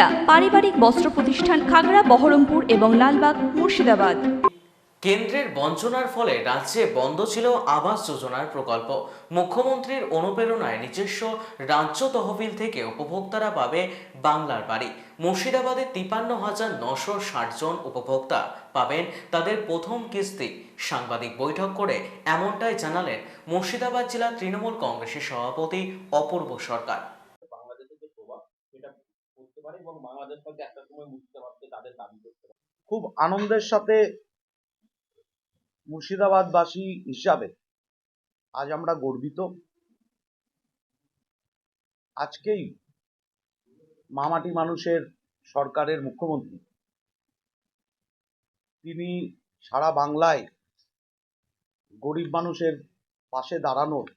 বিদ্যা পারিবারিক বস্ত্র প্রতিষ্ঠান খাগড়া, বহরমপুর এবং লালবাগ, মুর্শিদাবাদ। কেন্দ্রের বঞ্চনার ফলে রাজ্যে বন্ধ ছিল আবাস যোজনার প্রকল্প। মুখ্যমন্ত্রীর অনুপ্রেরণায় নিজস্ব রাজ্য তহবিল থেকে উপভোক্তারা পাবে বাংলার বাড়ি। মুর্শিদাবাদে তিপান্ন হাজার নশো ষাট জন উপভোক্তা পাবেন তাদের প্রথম কিস্তি। সাংবাদিক বৈঠক করে এমনটাই জানালেন মুর্শিদাবাদ জেলা তৃণমূল কংগ্রেসের সভাপতি অপূর্ব সরকার। এবং বাংলাদেশ হয়তো একটা সময় মুর্শিদাবাদকে তাদের দাবি করতে খুব আনন্দের সাথে মুর্শিদাবাদবাসী হিসাবে আজ আমরা গর্বিত। আজকেই মামাটি মানুষের সরকারের মুখ্যমন্ত্রী। তিনি সারা বাংলায় গরিব মানুষের পাশে দাঁড়ানোর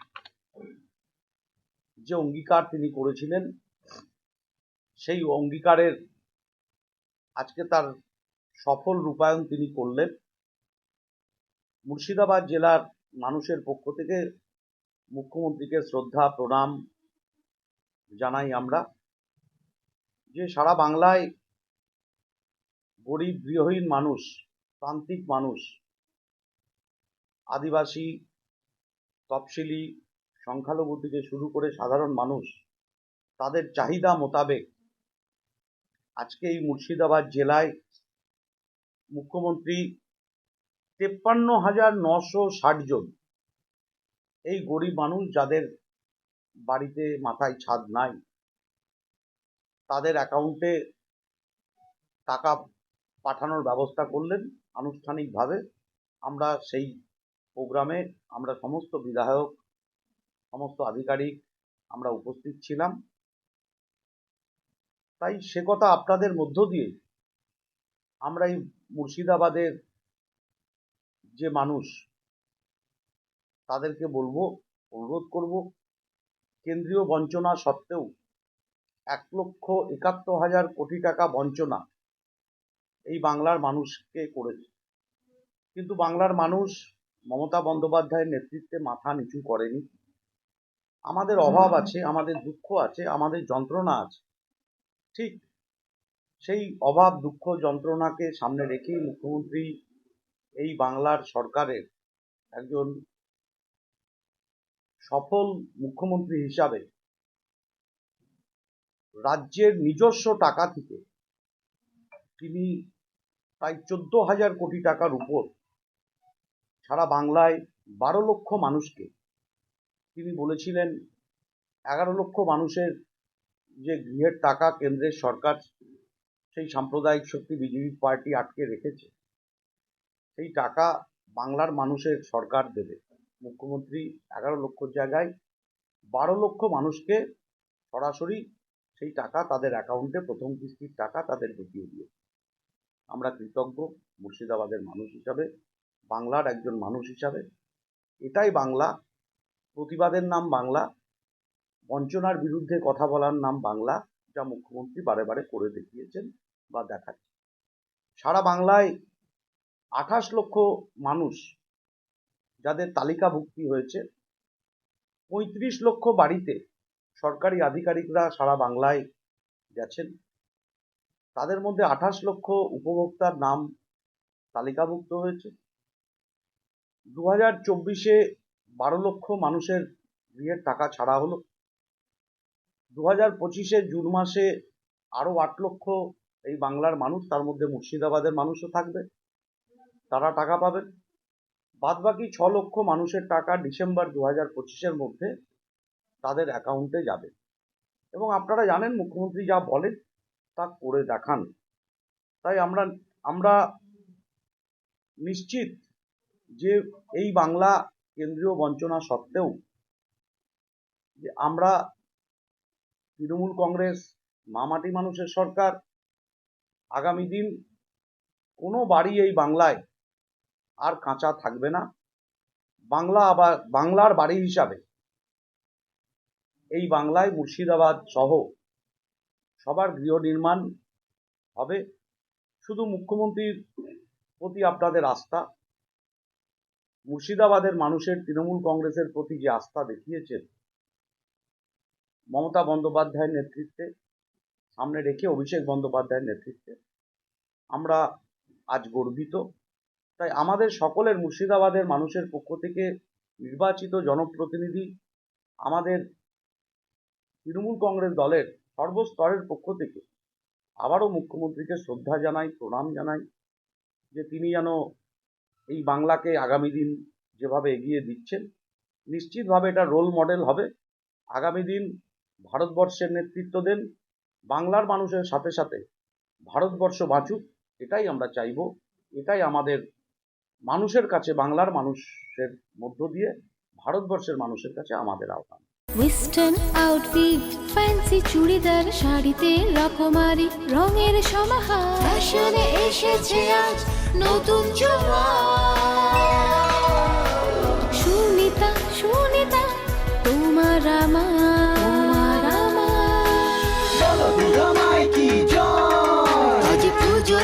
যে অঙ্গীকার তিনি করেছিলেন সেই অঙ্গীকারের আজকে তার সফল রূপায়ণ তিনি করলেন। মুর্শিদাবাদ জেলার মানুষের পক্ষ থেকে মুখ্যমন্ত্রীকে শ্রদ্ধা, প্রণাম জানাই আমরা যে সারা বাংলায় গরিব, গৃহহীন মানুষ, প্রান্তিক মানুষ, আদিবাসী, তফসিলি সংখ্যালঘু থেকে শুরু করে সাধারণ মানুষ, তাদের চাহিদা মোতাবেক আজকে এই মুর্শিদাবাদ জেলায় মুখ্যমন্ত্রী তেপ্পান্ন হাজার নশো ষাট জন। এই গরিব মানুষ যাদের বাড়িতে মাথায় ছাদ নাই, তাদের অ্যাকাউন্টে টাকা পাঠানোর ব্যবস্থা করলেন আনুষ্ঠানিকভাবে। আমরা সেই প্রোগ্রামে আমরা সমস্ত বিধায়ক, সমস্ত আধিকারিক আমরা উপস্থিত ছিলাম। তাই সে কথা আপনাদের মধ্য দিয়ে আমরা এই মুর্শিদাবাদের যে মানুষ, তাদেরকে বলব, অনুরোধ করব, কেন্দ্রীয় বঞ্চনা সত্ত্বেও এক লক্ষ একাত্তর হাজার কোটি টাকা বঞ্চনা এই বাংলার মানুষকে করেছে। কিন্তু বাংলার মানুষ মমতা বন্দ্যোপাধ্যায়ের নেতৃত্বে মাথা নিচু করেনি। আমাদের অভাব আছে, আমাদের দুঃখ আছে, আমাদের যন্ত্রণা আছে। ঠিক সেই অভাব, দুঃখ, যন্ত্রণাকে সামনে রেখেই মুখ্যমন্ত্রী এই বাংলার সরকারের একজন সফল মুখ্যমন্ত্রী হিসাবে রাজ্যের নিজস্ব টাকা থেকে তিনি প্রায় চোদ্দ হাজার কোটি টাকার উপর সারা বাংলায় বারো লক্ষ মানুষকে তিনি বলেছিলেন, এগারো লক্ষ মানুষের যে গৃহের টাকা কেন্দ্রের সরকার সেই সাম্প্রদায়িক শক্তি বিজেপি পার্টি আটকে রেখেছে, সেই টাকা বাংলার মানুষের সরকার দেবে। মুখ্যমন্ত্রী এগারো লক্ষ জায়গায় বারো লক্ষ মানুষকে সরাসরি সেই টাকা তাদের অ্যাকাউন্টে, প্রথম কিস্তির টাকা তাদের ঢুকিয়ে দিয়ে আমরা কৃতজ্ঞ, মুর্শিদাবাদের মানুষ হিসাবে, বাংলার একজন মানুষ হিসাবে। এটাই বাংলা, প্রতিবাদের নাম বাংলা। বঞ্চনার বিরুদ্ধে কথা বলার নাম বাংলা, যা মুখ্যমন্ত্রী বারে বারে করে দেখিয়েছেন বা দেখাচ্ছে সারা বাংলায় আঠাশ লক্ষ মানুষ যাদের তালিকাভুক্তি হয়েছে, পঁয়ত্রিশ লক্ষ বাড়িতে সরকারি আধিকারিকরা সারা বাংলায় গেছেন। তাদের মধ্যে আঠাশ লক্ষ উপভোক্তার নাম তালিকাভুক্ত হয়েছে। দু হাজার চব্বিশে বারো লক্ষ মানুষের গৃহের টাকা ছাড়া হলো। দু হাজার পঁচিশে জুন মাসে আরও আট লক্ষ এই বাংলার মানুষ, তার মধ্যে মুর্শিদাবাদের মানুষও থাকবে। তারা টাকা পাবেন বাদ বাকি ছ লক্ষ মানুষের টাকা ডিসেম্বর দু হাজার পঁচিশের মধ্যে তাদের অ্যাকাউন্টে যাবে। এবং আপনারা জানেন, মুখ্যমন্ত্রী যা বলেন তা করে দেখান। তাই আমরা আমরা নিশ্চিত যে এই বাংলা কেন্দ্রীয় বঞ্চনা সত্ত্বেও যে আমরা তৃণমূল কংগ্রেস, মামাটি মানুষের সরকার, আগামী দিন কোনো বাড়ি এই বাংলায় আর কাঁচা থাকবে না। বাংলা আবার, বাংলার বাড়ি হিসাবে এই বাংলায় মুর্শিদাবাদ সহ সবার গৃহ নির্মাণ হবে। শুধু মুখ্যমন্ত্রীর প্রতি আপনাদের আস্থা, মুর্শিদাবাদের মানুষের, তৃণমূল কংগ্রেসের প্রতি যে আস্থা দেখিয়েছেন মমতা বন্দ্যোপাধ্যায়ের নেতৃত্বে, সামনে রেখে অভিষেক বন্দ্যোপাধ্যায়ের নেতৃত্বে। আমরা আজ গর্বিত। তাই আমাদের সকলের মুর্শিদাবাদের মানুষের পক্ষ থেকে নির্বাচিত জনপ্রতিনিধি আমাদের তৃণমূল কংগ্রেস দলের সর্বস্তরের পক্ষ থেকে আবারও মুখ্যমন্ত্রীকে শ্রদ্ধা জানাই, প্রণাম জানাই যে তিনি যেন এই বাংলাকে আগামী দিন যেভাবে এগিয়ে দিচ্ছেন, নিশ্চিতভাবে এটা রোল মডেল হবে। আগামী দিন ভারতবর্ষের নেতৃত্ব দেন, বাংলার মানুষের সাথে সাথে ভারতবর্ষ বাঁচুক, এটাই আমরা চাইব। এটাই আমাদের মানুষের কাছে, বাংলার মানুষের মধ্য দিয়ে ভারতবর্ষের মানুষের কাছে আমাদের আহ্বান। ওয়েস্টার্ন আউটফিট ফ্যান্সি চুড়িদার, শাড়িতে রকমারি, রঙের সমাহার। ফ্যাশনে এসেছে আজ নতুন সুনিতা